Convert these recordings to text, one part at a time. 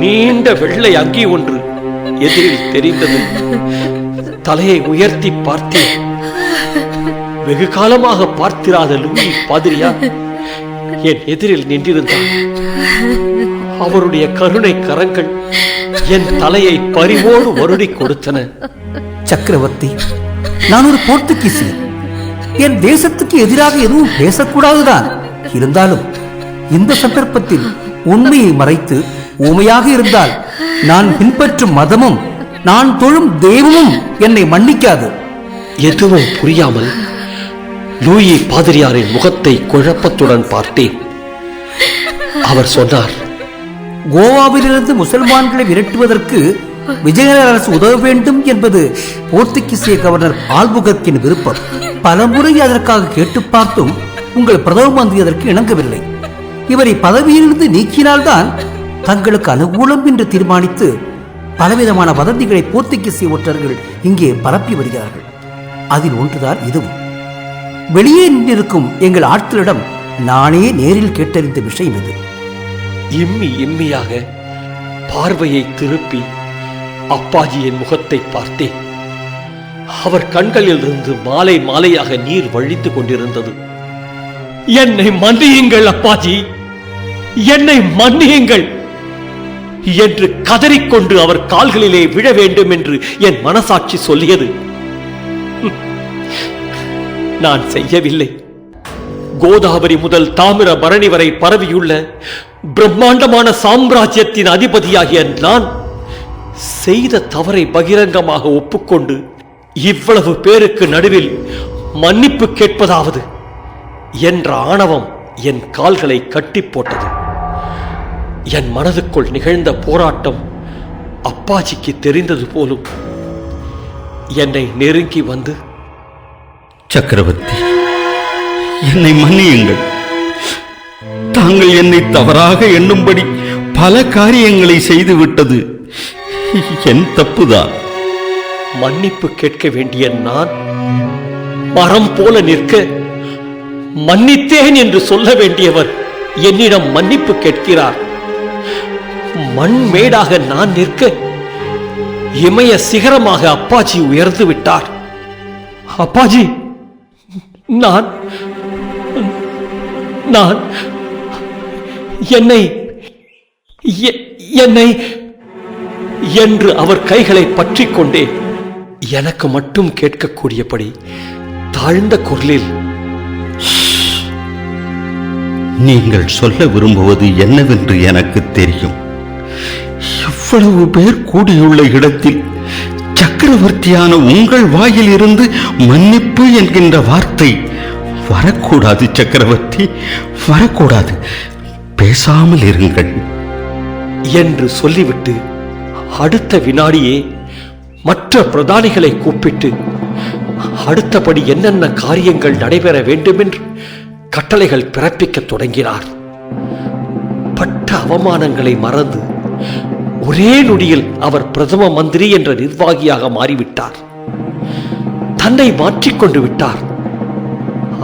நீண்ட வெள்ளை அங்கி ஒன்று எதிரில் தெரிந்தது தலையை உயர்த்தி பார்த்தேன் வெகு காலமாக பார்த்திராத லுங்கி பாதிரியா என் எதிரில் நின்றிருந்தார் அவருடைய கருணை கரங்கள் என் தலையை பறிவோடு வருடி கொடுத்தன. சக்கரவர்த்தி நான் ஒரு போர்த்துகீசி என் தேசத்துக்கு எதிராக எதுவும் பேசக்கூடாதுதான். இருந்தாலும் இந்த சந்தர்ப்பத்தில் உண்மையை மறைத்து ஊமையாக இருந்தால் நான் பின்பற்றும் மதமும் நான் தொழும் தெய்வமும் என்னை மன்னிக்காது. எதுவும் புரியாமல் லூயி பாதிரியாரின் முகத்தை குழப்பத்துடன் பார்த்தேன். அவர் சொன்னார் கோவாவிலிருந்து முசல்மான்களை விரட்டுவதற்கு விஜயநகர அரசு உதவ வேண்டும் என்பது போர்த்துகீசிய கவர்னர் ஆல்புகர்க்கின் விருப்பம். பலமுறை அதற்காக கேட்டு பார்த்தும் உங்கள் பிரதம மந்திரி அதற்கு இணங்கவில்லை. இவரை பதவியிலிருந்து நீக்கினால்தான் தங்களுக்கு அனுகூலம் என்று தீர்மானித்து பலவிதமான வதந்திகளை போர்த்துகீசிய ஒற்றர்கள் இங்கே பரப்பி வருகிறார்கள். அதில் ஒன்றுதான் இதுவும். வெளியே நின்றிருக்கும் எங்கள் ஆட்களிடம் நானே நேரில் கேட்டறிந்த விஷயம் இது. இம்மி இம்மியாக பார்வையை திருப்பி அப்பாஜியின் முகத்தை பார்த்தேன். அவர் கண்களில் இருந்து மாலை மாலையாக நீர் வழித்து கொண்டிருந்தது. என்னை மன்னியுங்கள் அப்பாஜி. என்னை மன்னியுங்கள் என்று கதறிக்கொண்டு அவர் கால்களிலே விழ வேண்டும் என்று என் மனசாட்சி சொல்லியது. நான் செய்யவில்லை. கோதாவரி முதல் தாமிரபரணி வரை பரவியுள்ள பிரம்மாண்டமான சாம்ராஜ்யத்தின் அதிபதியாகிய நான் செய்த தவறை பகிரங்கமாக ஒப்புக்கொண்டு இவ்வளவு பேருக்கு நடுவில் மன்னிப்பு கேட்பதாவது என்ற ஆணவம் என் கால்களை கட்டி போட்டது. என் மனதுக்குள் நிகழ்ந்த போராட்டம் அப்பாஜிக்கு தெரிந்தது போலும். என்னை நெருங்கி வந்து சக்கரவர்த்தி என்னை மன்னியுங்கள். தாங்கள் என்னை தவறாக எண்ணும்படி பல காரியங்களை செய்துவிட்டது. என் தப்புதான் மன்னிப்பு கேட்க வேண்டிய நான் மரம் போல நிற்க மன்னித்தேன் என்று சொல்ல வேண்டியவர் என்னிடம் மன்னிப்பு கேட்கிறார். மண் மேடாக நான் நிற்க இமய சிகரமாக அப்பாஜி உயர்ந்து விட்டார். அப்பாஜி நான் நான் என்னை எ- என்னை என்று அவர் கைகளை பற்றி கொண்டே எனக்கு மட்டும் கேட்கக்கூடியபடி தாழ்ந்த குரலில் நீங்கள் சொல்ல விரும்புவது என்னவென்று எனக்கு தெரியும். இவ்வளவு பேர் கூடியுள்ள இடத்தில் சக்கரவர்த்தியான உங்கள் வாயில் இருந்து மன்னிப்பு என்கின்ற வார்த்தை வரக்கூடாது சக்கரவர்த்தி வரக்கூடாது. பேசாமல் இருங்கள். என்று சொல்லிவிட்டு அடுத்த வினாடியே மற்ற பிரதானிகளை கூப்பிட்டு அடுத்தபடி என்னென்ன காரியங்கள் நடைபெற வேண்டுமென்று கட்டளைகள் பிறப்பிக்க தொடங்கினார். பட்ட அவமானங்களை மறந்து ஒரே நொடியில் அவர் பிரதம மந்திரி என்ற நிர்வாகியாக மாறிவிட்டார். தன்னை மாற்றிக்கொண்டு விட்டார்.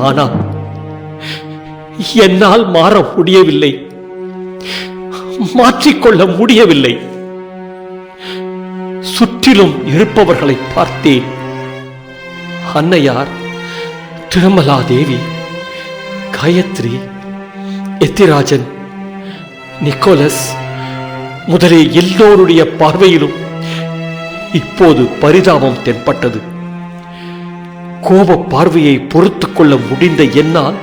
ஆனால் என்னால் மாற முடியவில்லை. மாற்றிக்கொள்ள முடியவில்லை. சுற்றிலும் இருப்பவர்களை பார்த்தேன். அன்னையார் திருமலா தேவி காயத்ரி எத்திராஜன் நிக்கோலஸ் முதலே எல்லோருடைய பார்வையிலும் இப்போது பரிதாபம் தென்பட்டது. கோப பார்வையை பொறுத்துக் கொள்ள முடிந்த என்னால்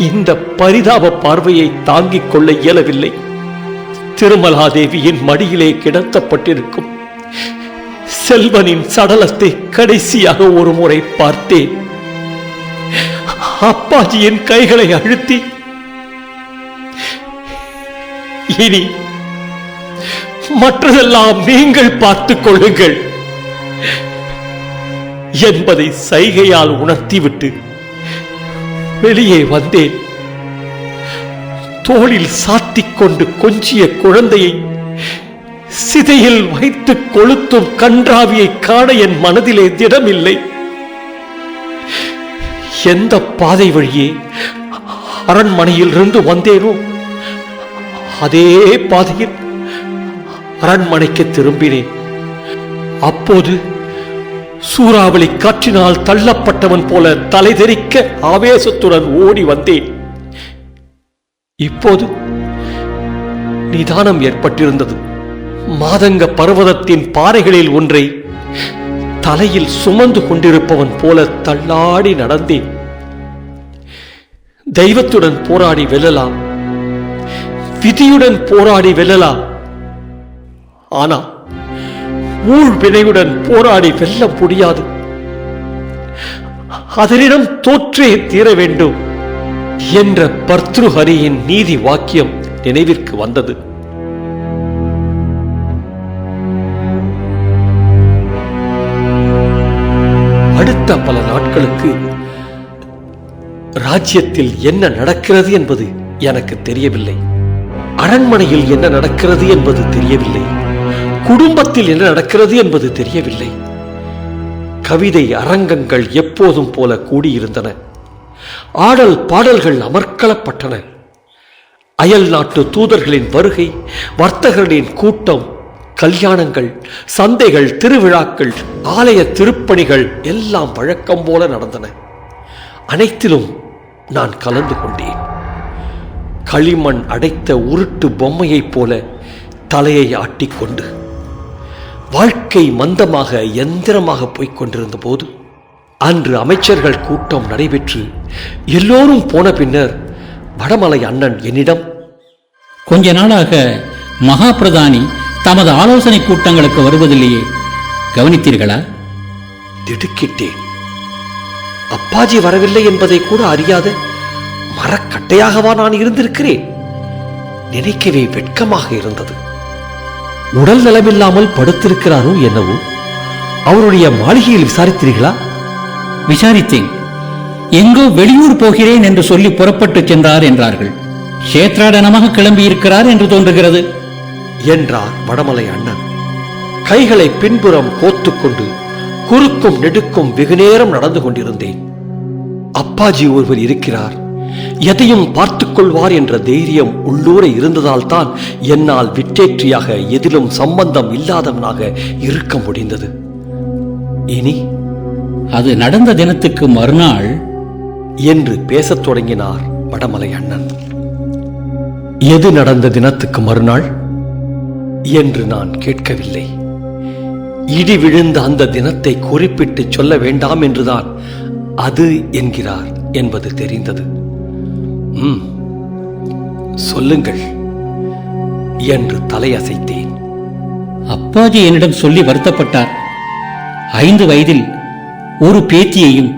இந்த பரிதாப பார்வையை தாங்கிக் கொள்ள இயலவில்லை. திருமலாதேவியின் மடியிலே கிடத்தப்பட்டிருக்கும் செல்வனின் சடலத்தை கடைசியாக ஒரு முறை பார்த்தேன் அப்பாஜியின் கைகளை அழுத்தி இனி மற்றதெல்லாம் நீங்கள் பார்த்துக் கொள்ளுங்கள். என்பதை சைகையால் உணர்த்திவிட்டு வெளியே வந்தேன். தோளில் சாத்திக் கொண்டு கொஞ்சிய குழந்தையை சிதையில் வைத்து கொளுத்தும் கன்றாவியை காண என் மனதிலே திடமில்லை. எந்த பாதை வழியே அரண்மனையில் இருந்து வந்தேனோ? அதே பாதையில் அரண்மனைக்கு திரும்பினேன். அப்போது சூறாவளி காற்றினால் தள்ளப்பட்டவன் போல தலைதெறிக்க ஆவேசத்துடன் ஓடி வந்தேன். இப்போது நிதானம் ஏற்பட்டிருந்தது. மாதங்க பர்வதத்தின் பாறைகளில் ஒன்றை தலையில் சுமந்து கொண்டிருப்பவன் போல தள்ளாடி நடந்தேன். தெய்வத்துடன் போராடி வெல்லலாம். விதியுடன் போராடி வெல்லலாம். ஆனா ஊழ் வினையுடன் போராடி வெல்ல முடியாது. அதனிடம் தோற்றே தீர வேண்டும் என்ற பர்த்ருஹரியின் நீதி வாக்கியம் நினைவிற்கு வந்தது. அடுத்த பல நாட்களுக்கு ராஜ்யத்தில் என்ன நடக்கிறது என்பது எனக்கு தெரியவில்லை. அரண்மனையில் என்ன நடக்கிறது என்பது தெரியவில்லை. குடும்பத்தில் என்ன நடக்கிறது என்பது தெரியவில்லை. கவிதை அரங்கங்கள் எப்போதும் போல கூடியிருந்தன. ஆடல் பாடல்கள் அமர்க்களப்பட்டன. அயல் நாட்டு தூதர்களின் வருகை வர்த்தகர்களின் கூட்டம் கல்யாணங்கள் சந்தைகள் திருவிழாக்கள் ஆலய திருப்பணிகள் எல்லாம் வழக்கம் போல நடந்தன. அனைத்திலும் நான் கலந்து கொண்டேன். களிமண் அடைத்த உருட்டு பொம்மையைப் போல தலையை ஆட்டிக்கொண்டு வாழ்க்கை மந்தமாக எந்திரமாக போய்க் கொண்டிருந்த போது அன்று அமைச்சர்கள் கூட்டம் நடைபெற்று எல்லோரும் போன பின்னர் வடமலை அண்ணன் என்னிடம் கொஞ்ச நாளாக மகா பிரதானி தமது ஆலோசனை கூட்டங்களுக்கு வருவதில்லையே கவனித்தீர்களா? திடுக்கிட்டேன். அப்பாஜி வரவில்லை என்பதை கூட அறியாத மரக்கட்டையாகவா நான் இருந்திருக்கிறேன்? நினைக்கவே வெட்கமாக இருந்தது. உடல் நலமில்லாமல் படுத்திருக்கிறாரோ என்னவோ? அவருடைய மாளிகையில் விசாரித்தீர்களா? விசாரித்தேன். எங்கோ வெளியூர் போகிறேன் என்று சொல்லி புறப்பட்டுச் சென்றார் என்றார்கள். கஷேத்ராடனமாக கிளம்பியிருக்கிறார் என்று தோன்றுகிறது. என்றார் வடமலை அண்ணன். கைகளை பின்புறம் கோத்துக்கொண்டு குறுக்கும் நெடுக்கும் வெகுநேரம் நடந்து கொண்டிருந்தேன். அப்பாஜி ஒருவர் இருக்கிறார். எதையும் பார்த்துக் கொள்வார் என்ற தைரியம் உள்ளூர இருந்ததால் தான் என்னால் விட்டேற்றியாக எதிலும் சம்பந்தம் இல்லாதவனாக இருக்க முடிந்தது. இனி அது நடந்த தினத்துக்கு மறுநாள் என்று பேசத் தொடங்கினார் வடமலை அண்ணன் எது நடந்த தினத்துக்கு மறுநாள் என்று நான் கேட்கவில்லை. இடி விழுந்த அந்த தினத்தை குறிப்பிட்டு சொல்ல வேண்டாம் என்றுதான் அது என்கிறார் என்பது தெரிந்தது. ம். சொல்லுங்கள். என்று தலையசைத்தேன். அப்பாஜி என்னிடம் சொல்லி வருத்தப்பட்டார். ஐந்து வயதில் ஒரு பேத்தியையும்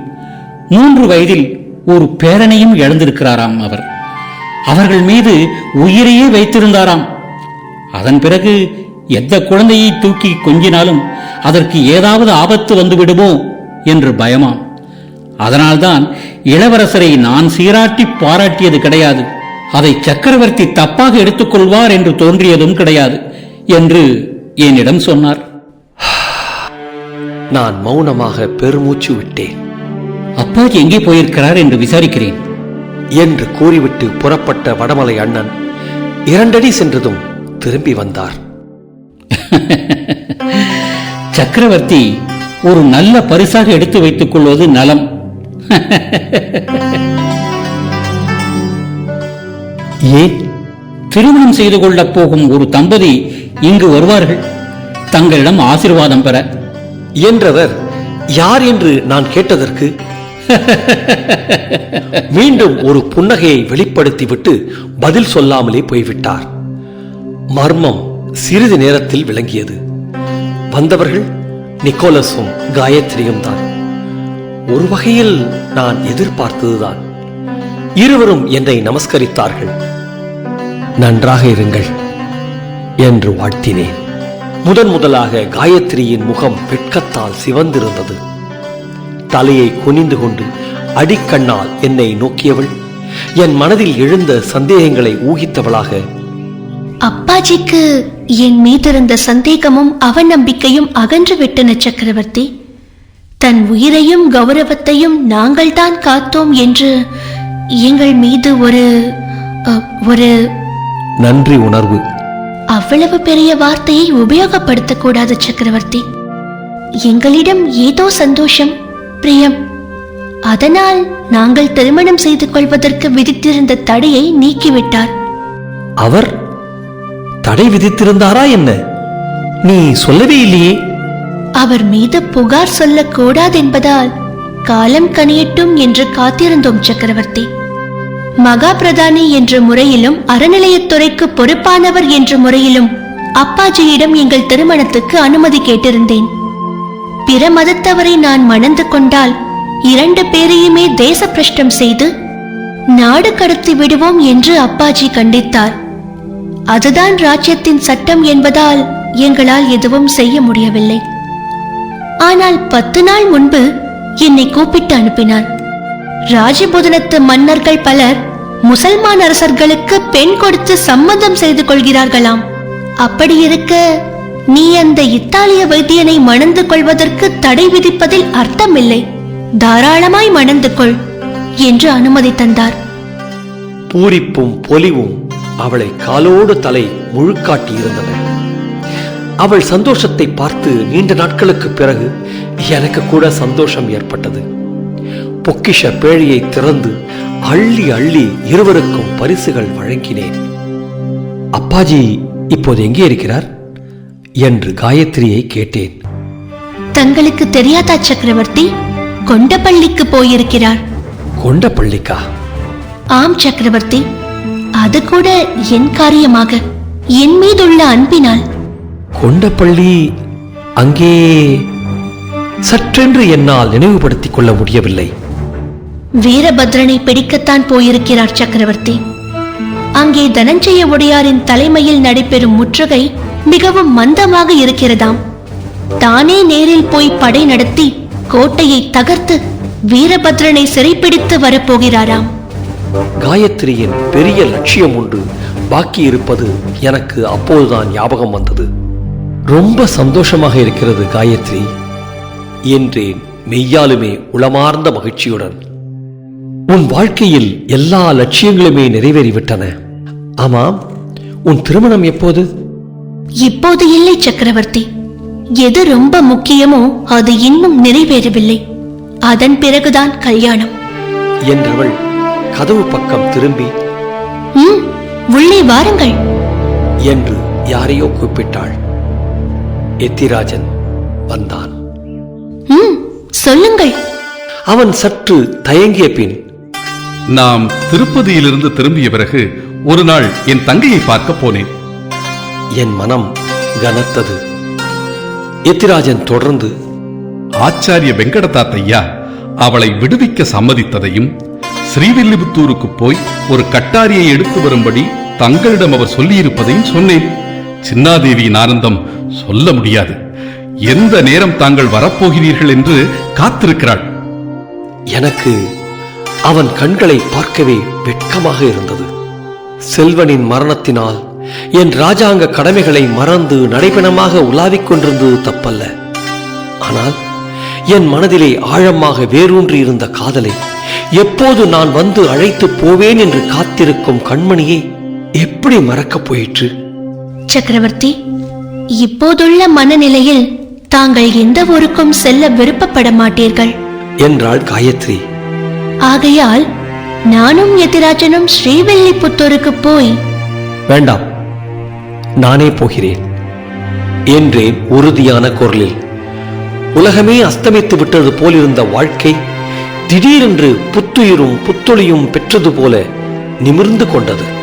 மூன்று வயதில் ஒரு பேரனையும் இழந்திருக்கிறாராம் அவர். அவர்கள் மீது உயிரையே வைத்திருந்தாராம். அதன் பிறகு எந்த குழந்தையை தூக்கி கொஞ்சினாலும் அதற்கு ஏதாவது ஆபத்து வந்துவிடுமோ என்று பயமாம். அதனால்தான் இளவரசரை நான் சீராட்டி பாராட்டியது கிடையாது. அதை சக்கரவர்த்தி தப்பாக எடுத்துக்கொள்வார் என்று தோன்றியதும் கிடையாது என்று என்னிடம் சொன்னார். நான் மௌனமாக பெருமூச்சு விட்டேன். அப்பாஜி எங்கே போயிருக்கிறார் என்று விசாரிக்கிறேன். என்று கூறிவிட்டு புறப்பட்ட வடமலை அண்ணன் இரண்டடி சென்றதும் திரும்பி வந்தார். சக்கரவர்த்தி ஒரு நல்ல பரிசாக எடுத்து வைத்துக் கொள்வது நலம். ஏன் திருமணம் செய்து கொள்ளப் போகும் ஒரு தம்பதி இங்கு வருவார்கள். தங்களிடம் ஆசிர்வாதம் பெற. என்றவர் யார் என்று நான் கேட்டதற்கு மீண்டும் ஒரு புன்னகையை வெளிப்படுத்திவிட்டு பதில் சொல்லாமலே போய்விட்டார். மர்மம் சிறிது நேரத்தில் விளங்கியது. வந்தவர்கள் நிக்கோலஸும் காயத்ரியும் தான். ஒரு வகையில் நான் எதிர்பார்த்ததுதான். இருவரும் என்னை நமஸ்கரித்தார்கள். நன்றாக இருங்கள் என்று வாழ்த்தினேன். முதன் முதலாக காயத்ரியின் முகம் வெட்கத்தால் சிவந்திருந்தது. தலையை குனிந்து கொண்டு அடிக்கண்ணால் என்னை நோக்கியவள் என் மனதில் எழுந்த சந்தேகங்களை ஊகித்தவளாக அப்பாஜிக்கு என் மீதிருந்த சந்தேகமும் அவநம்பிக்கையும் அகன்று விட்டன சக்கரவர்த்தி. தன் உயிரையும் கௌரவத்தையும் நாங்கள்தான் காத்தோம் என்று எங்கள் மீது ஒரு ஒரு நன்றி உணர்வு. அவ்வளவு பெரிய வார்த்தையை உபயோகப்படுத்தக் கூடாது சக்கரவர்த்தி. எங்களிடம் ஏதோ சந்தோஷம் பிரியம். அதனால் நாங்கள் திருமணம் செய்து கொள்வதற்கு விதித்திருந்த தடையை நீக்கிவிட்டார். அவர் தடை விதித்திருந்தாரா என்ன? நீ சொல்லவே இல்லையே. அவர் மீது புகார் சொல்லக்கூடாது என்பதால் காலம் கனியட்டும் என்று காத்திருந்தோம் சக்கரவர்த்தி. மகா பிரதானி என்ற முறையிலும் அறநிலையத்துறைக்கு பொறுப்பானவர் என்ற முறையிலும் அப்பாஜியிடம் எங்கள் திருமணத்துக்கு அனுமதி கேட்டிருந்தேன். பிற மதத்தவரை நான் மணந்து கொண்டால் இரண்டு பேரையுமே தேசப்பிரஷ்டம் செய்து நாடு கடத்தி விடுவோம் என்று அப்பாஜி கண்டித்தார். அதுதான் ராஜ்யத்தின் சட்டம் என்பதால் எங்களால் எதுவும் செய்ய முடியவில்லை. ஆனால் பத்து நாள் முன்பு என்னை கூப்பிட்டு அனுப்பினார். ராஜபுதனத்து மன்னர்கள் பலர் முசல்மான் அரசர்களுக்கு பெண் கொடுத்து சம்மதம் செய்து கொள்கிறார்களாம். அப்படி இருக்க நீ அந்த இத்தாலிய வைத்தியனை மணந்து கொள்வதற்கு தடை விதிப்பதில் அர்த்தமில்லை. தாராளமாய் மணந்து கொள் என்று அனுமதி தந்தார். பூரிப்பும் பொலிவும் அவளை காலோடு தலை முழுக்காட்டி இருந்தன அவள் சந்தோஷத்தை பார்த்து நீண்ட நாட்களுக்கு பிறகு எனக்கு கூட சந்தோஷம் ஏற்பட்டது. பொக்கிஷ பேழையை திறந்து அள்ளி அள்ளி இருவருக்கும் பரிசுகள் வழங்கினேன். அப்பாஜி இப்போது எங்கே இருக்கிறார்? என்று காயத்ரியை கேட்டேன். தங்களுக்கு தெரியாதா சக்கரவர்த்தி? கொண்டபள்ளிக்கு போயிருக்கிறார். கொண்ட பள்ளிக்கா ஆம் சக்கரவர்த்தி. அது கூட என் காரியமாக. என் மீதுள்ள அன்பினால். கொண்டப்பள்ளி அங்கே சற்றென்று என்னால் நினைவுபடுத்திக் கொள்ள முடியவில்லை. வீரபத்ரனை பிடிக்கத்தான் போயிருக்கிறார் சக்கரவர்த்தி. அங்கே தனஞ்சய உடையாரின் தலைமையில் நடைபெறும் முற்றுகை மிகவும் மந்தமாக இருக்கிறதாம். தானே நேரில் போய் படை நடத்தி கோட்டையை தகர்த்து வீரபத்ரனை சிறைப்பிடித்து வரப்போகிறாராம். காயத்ரியின் பெரிய லட்சியம் ஒன்று பாக்கி இருப்பது எனக்கு அப்போதுதான் ஞாபகம் வந்தது. ரொம்ப சந்தோஷமாக இருக்கிறது காயத்ரி என்றேன் மெய்யாலுமே உளமார்ந்த மகிழ்ச்சியுடன். உன் வாழ்க்கையில் எல்லா லட்சியங்களுமே நிறைவேறிவிட்டன. ஆமாம் உன் திருமணம் எப்போது? இப்போது இல்லை சக்கரவர்த்தி. எது ரொம்ப முக்கியமோ அது இன்னும் நிறைவேறவில்லை. அதன் பிறகுதான் கல்யாணம். என்றவள் கதவு பக்கம் திரும்பி உள்ளே வாருங்கள். என்று யாரையோ கூப்பிட்டாள். எத்திராஜன் வந்தான். சொல்லுங்கள். அவன் சற்று தயங்கிய பின் நாம் திருப்பதியிலிருந்து திரும்பிய பிறகு ஒரு நாள் என் தங்கையை பார்க்க போனேன். என் மனம் கனத்தது. எத்திராஜன் தொடர்ந்து ஆச்சாரிய வெங்கடதாத்தையா அவளை விடுவிக்க சம்மதித்ததையும் ஸ்ரீவில்லிபுத்தூருக்கு போய் ஒரு கட்டாரியை எடுத்து வரும்படி தங்களிடம் அவர் சொல்லியிருப்பதையும் சொன்னேன். சின்னாதேவியின் ஆனந்தம் சொல்ல முடியாது. எந்த நேரம் தாங்கள் வரப்போகிறீர்கள் என்று காத்திருக்கிறாள். எனக்கு அவன் கண்களை பார்க்கவே வெட்கமாக இருந்தது. செல்வனின் மரணத்தினால் என் ராஜாங்க கடமைகளை மறந்து நடைபெணமாக உலாவிக் கொண்டிருந்தது தப்பல்ல. ஆனால் என் மனதிலே ஆழமாக வேரூன்றி இருந்த காதலை எப்போது நான் வந்து அழைத்து போவேன் என்று காத்திருக்கும் கண்மணியை எப்படி மறக்கப் போயிற்று? சக்கரவர்த்தி இப்போதுள்ள மனநிலையில் தாங்கள் எந்த ஊருக்கும் செல்ல விருப்பப்பட மாட்டீர்கள்? என்றாள் காயத்ரி. ஆகையால் நானும் எதிராஜனும் ஸ்ரீவில்லிபுத்தூருக்கு போய் வேண்டாம் நானே போகிறேன் என்றேன் உறுதியான குரலில். உலகமே அஸ்தமித்து விட்டது போலிருந்த வாழ்க்கை திடீரென்று புத்துயிரும் புத்தொளியும் பெற்றது போல நிமிர்ந்து கொண்டது.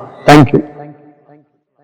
தேங்க்யூ